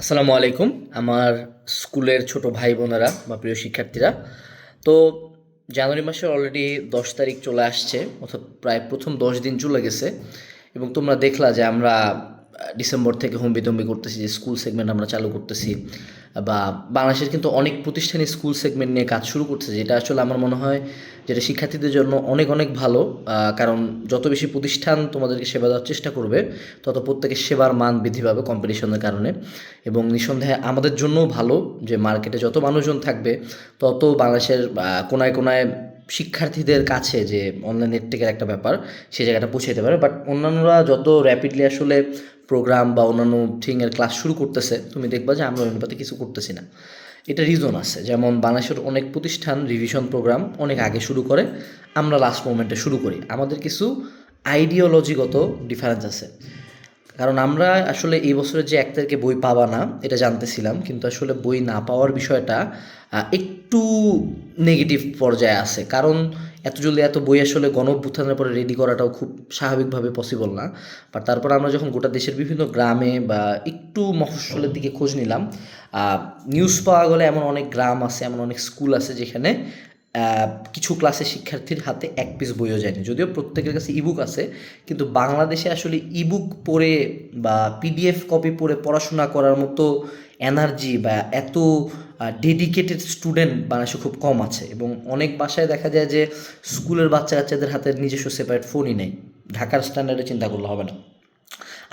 আসসালামু আলাইকুম, আমার স্কুলের ছোট ভাই বোনেরা বা প্রিয় শিক্ষার্থীরা। তো জানুয়ারি মাসে অলরেডি দশ তারিখ চলে আসছে, অর্থাৎ প্রায় প্রথম দশ দিন চলে গেছে। এবং তোমরা দেখলা যে আমরা ডিসেম্বর থেকে হম্বিতম্বি করতেছি, যে স্কুল সেগমেন্ট আমরা চালু করতেছি, বা বাংলাদেশের কিন্তু অনেক প্রতিষ্ঠানই স্কুল সেগমেন্ট নিয়ে কাজ শুরু করছে যেটা আসলে আমার মনে হয় যেটা শিক্ষার্থীদের জন্য অনেক অনেক ভালো কারণ যত বেশি প্রতিষ্ঠান তোমাদেরকে সেবা দেওয়ার চেষ্টা করবে, তত প্রত্যেকের সেবার মান বৃদ্ধি পাবে কম্পিটিশনের কারণে। এবং নিঃসন্দেহে আমাদের জন্যও ভালো যে মার্কেটে যত মানুষজন থাকবে, তত বাংলাদেশের কোনায় কোনায় শিক্ষার্থীদের কাছে যে অনলাইন নেটটেকের একটা ব্যাপার, সেই জায়গাটা পৌঁছে যেতে পারে। বাট অন্যান্যরা যত র্যাপিডলি আসলে প্রোগ্রাম বা অন্যান্য থিংয়ের ক্লাস শুরু করতেছে, তুমি দেখবা যে আমরা অনুপাতে কিছু করতেছি না। এটা রিজন আছে। যেমন বাংলাদেশের অনেক প্রতিষ্ঠান রিভিশন প্রোগ্রাম অনেক আগে শুরু করে, আমরা লাস্ট মোমেন্টে শুরু করি। আমাদের কিছু আইডিওলজিগত ডিফারেন্স আছে। কারণ আমরা আসলে এই বছরের যে এক তারিখে বই পাবা না, এটা জানতেছিলাম, কিন্তু আসলে বই না পাওয়ার বিষয়টা একটু নেগেটিভ পর্যায়ে আছে। কারণ এত জলদি এত বই আসলে গণঅভ্যুত্থানের পরে রেডি করাটাও খুব স্বাভাবিকভাবে পসিবল না। বাট তারপর আমরা যখন গোটা দেশের বিভিন্ন গ্রামে বা একটু মফস্বলের দিকে খোঁজ নিলাম নিউজ পাওয়া গেলে এমন অনেক গ্রাম আছে, এমন অনেক স্কুল আছে যেখানে কিছু ক্লাসে শিক্ষার্থীর হাতে এক পিস বইও যায়নি। যদিও প্রত্যেকের কাছে ইবুক আছে, কিন্তু বাংলাদেশে আসলে ইবুক পড়ে বা পিডিএফ কপি পড়ে পড়াশোনা করার মতো এনার্জি বা এত ডেডিকেটেড স্টুডেন্ট বাংলাদেশে খুব কম আছে। এবং অনেক বাসায় দেখা যায় যে স্কুলের বাচ্চা কাচ্চাদের হাতে নিজস্ব সেপারেট ফোনই নেই। ঢাকার স্ট্যান্ডার্ডে চিন্তা করলে হবে না।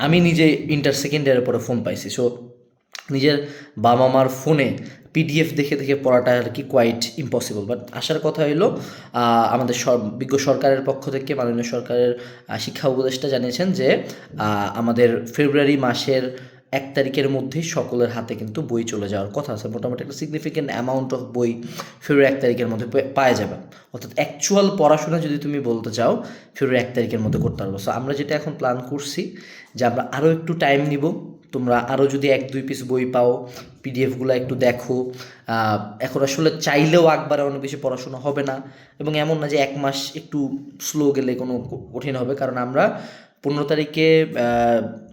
আমি নিজে ইন্টার সেকেন্ড ইয়ারের পরে ফোন পাইছি। সো নিজের বাবা মার ফোনে পিডিএফ দেখে দেখে পড়াটা আর কি কোয়াইট ইম্পসিবল বাট আসার কথা হলো আমাদের বিজ্ঞ সরকারের পক্ষ থেকে, মাননীয় সরকারের শিক্ষা উপদেষ্টা জানিয়েছেন যে আমাদের ফেব্রুয়ারি মাসের এক তারিখের মধ্যেই সকলের হাতে কিন্তু বই চলে যাওয়ার কথা আছে। মোটামুটি একটা সিগনিফিকেন্ট অ্যামাউন্ট অফ বই ফেব্রুয়ারি এক তারিখের মধ্যে পাওয়া যাবে। অর্থাৎ অ্যাকচুয়াল পড়াশোনা যদি তুমি বলতে চাও ফেব্রুয়ারি এক তারিখের মধ্যে করতে পারব। সো আমরা যেটা এখন প্ল্যান করছি, যে আমরা আরও একটু টাইম নিব। তোমরা আরও যদি এক, দুই পিস বই পাও পিডিএফগুলো একটু দেখো। এখন আসলে চাইলেও একবারে অনেক বেশি পড়াশোনা হবে না। এবং এমন না যে এক মাস একটু স্লো গেলে কোনো কঠিন হবে। কারণ আমরা পনেরো তারিখে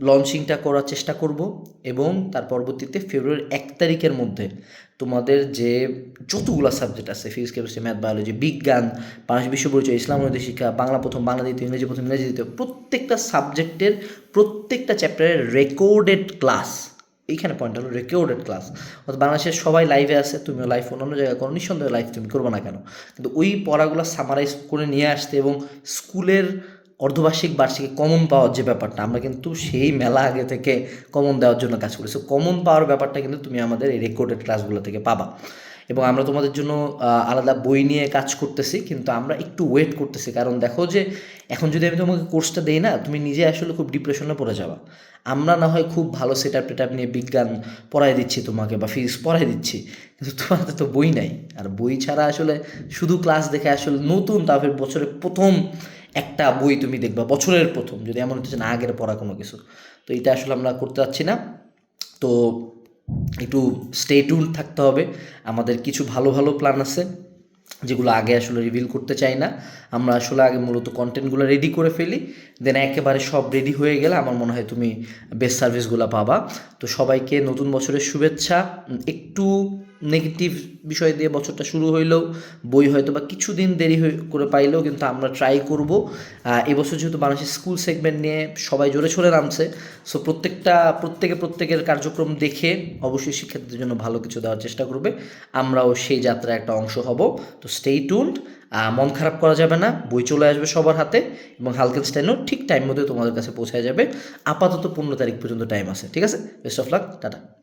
লঞ্চিংটা করার চেষ্টা করব এবং তার পরবর্তীতে ফেব্রুয়ারি এক তারিখের মধ্যে তোমাদের যে যতগুলো সাবজেক্ট আছে ফিজিক্স কেমিস্ট্রি ম্যাথ বায়োলজি বিজ্ঞান বিশ্ব পরিচয়, ইসলাম শিক্ষা, বাংলা প্রথম, বাংলা দ্বিতীয়, ইংরেজি প্রথম, ইংরেজি দ্বিতীয় প্রত্যেকটা সাবজেক্টের প্রত্যেকটা চ্যাপ্টারের রেকর্ডেড ক্লাস এইখানে পয়েন্ট হলো রেকর্ডেড ক্লাস অর্থাৎ বাংলাদেশের সবাই লাইভে আছে, তুমিও লাইভ অন্যান্য জায়গায় করো, নিঃসন্দেহে লাইভ তুমি করবে না কেন? কিন্তু ওই পড়াগুলো সামারাইজ করে নিয়ে আসতে এবং স্কুলের অর্ধবার্ষিক, বার্ষিকে কমন পাওয়ার যে ব্যাপারটা, আমরা কিন্তু সেই মেলা আগে থেকে কমন দেওয়ার জন্য কাজ করি। সো কমন পাওয়ার ব্যাপারটা কিন্তু তুমি আমাদের এই রেকর্ডেড ক্লাসগুলো থেকে পাবা। এবং আমরা তোমাদের জন্য আলাদা বই নিয়ে কাজ করতেছি, কিন্তু আমরা একটু ওয়েট করতেছি। কারণ দেখো যে, এখন যদি আমি তোমাকে কোর্সটা দেই না, তুমি নিজে আসলে খুব ডিপ্রেশনে পড়ে যাবা। আমরা না হয় খুব ভালো সেট আপ টেট নিয়ে বিজ্ঞান পড়াই দিচ্ছি তোমাকে বা ফিজিক্স পড়াই দিচ্ছি। কিন্তু তোমার তো বই নাই। আর বই ছাড়া আসলে শুধু ক্লাস দেখে আসলে নতুন তারপরে বছরের প্রথম একটা বই তুমি দেখবা, বছরের প্রথম, যদি এমন হচ্ছে না, আগের পড়া কোনো কিছু। তো এটা আসলে আমরা করতে পারছি না। তো একটু স্টে টুন থাকতে হবে। আমাদের কিছু ভালো ভালো প্ল্যান আছে, যেগুলো আগে আসলে রিভিল করতে চাই না। আমরা আসলে আগে মূলত কন্টেন্টগুলো রেডি করে ফেলি দেন একেবারে সব রেডি হয়ে গেলে আমার মনে হয় তুমি বেস্ট সার্ভিসগুলো পাবা। তো সবাইকে নতুন বছরের শুভেচ্ছা। একটু নেগেটিভ বিষয় দিয়ে বছরটা শুরু হইলেও বই হয়তো বা কিছুদিন দেরি করে পাইলেও কিন্তু আমরা ট্রাই করব। এবছর যেহেতু বাংলাদেশের স্কুল সেগমেন্ট নিয়ে সবাই জোরে সোরে নামছে সো প্রত্যেকটা, প্রত্যেকে প্রত্যেকের কার্যক্রম দেখে অবশ্যই শিক্ষার্থীদের জন্য ভালো কিছু দেওয়ার চেষ্টা করবে। আমরাও সেই যাত্রার একটা অংশ হব। তো স্টেই টুন্ড মন খারাপ করা যাবে না, বই চলে আসবে সবার হাতে এবং হালকেনস্টাইনও ঠিক টাইম মধ্যে তোমাদের কাছে পৌঁছায় যাবে। আপাতত পনেরো তারিখ পর্যন্ত টাইম আছে, ঠিক আছে? Best of luck tata.